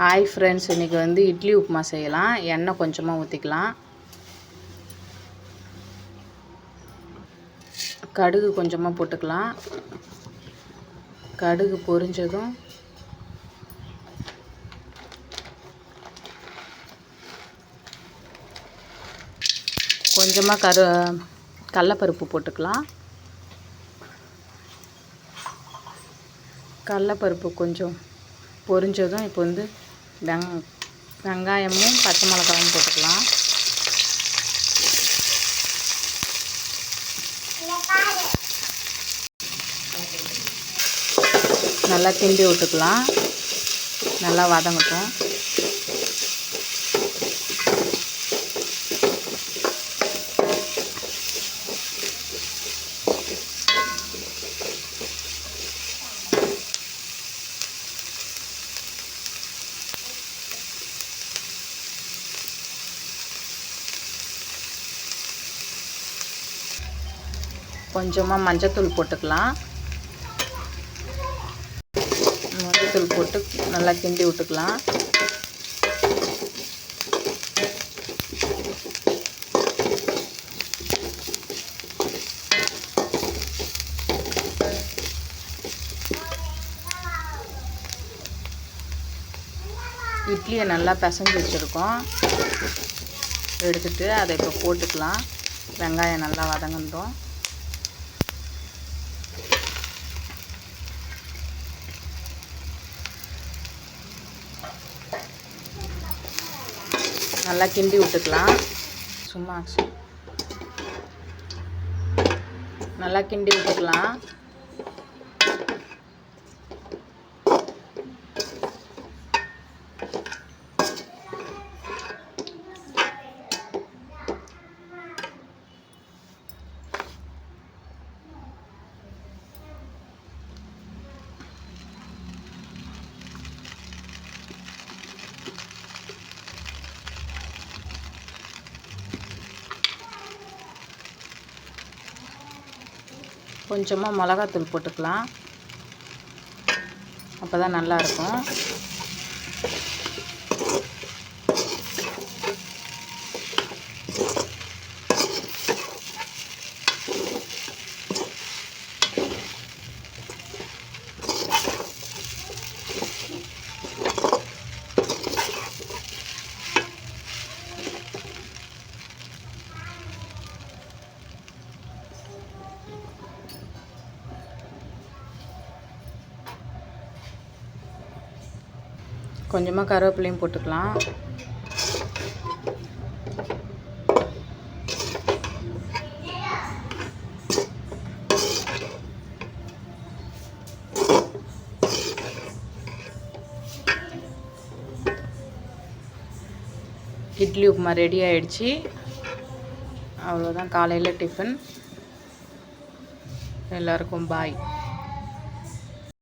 Hi friends இன்றைக்கி வந்து இட்லி உப்புமா செய்யலாம். எண்ணெய் கொஞ்சமாக ஊற்றிக்கலாம் கடுகு கொஞ்சமாக போட்டுக்கலாம். கடுகு பொரிஞ்சதும் கொஞ்சமாக கரு கடலப்பருப்பு போட்டுக்கலாம். கடலப்பருப்பு கொஞ்சம் பொரிஞ்சதும் இப்போ வந்து வெங் வெங்காயமும் பச்சை மிளகாயும் போட்டுக்கலாம். நல்லா கிண்டி விட்டுக்கலாம். நல்லா வதங்கட்டும். கொஞ்சமாக மஞ்சத்தூள் போட்டுக்கலாம். மஞ்சத்தூள் போட்டு நல்லா கிண்டி விட்டுக்கலாம். இட்லியை நல்லா பிசைஞ்சு வச்சுருக்கோம். எடுத்துகிட்டு அதை இப்போ போட்டுக்கலாம். வெங்காயம் நல்லா வதங்கட்டும். நல்லா கிண்டி விட்டுக்கலாம். சும்மா நல்லா கிண்டி விட்டுக்கலாம். கொஞ்சமாக மிளகாத்தூள் போட்டுக்கலாம். அப்போ தான் நல்லாயிருக்கும் கொஞ்சமாக கருவேப்பிலையும் போட்டுக்கலாம். இட்லி உப்புமா ரெடி ஆகிடுச்சி அவ்வளோதான் காலையில் டிஃபன். எல்லாருக்கும் பாய்.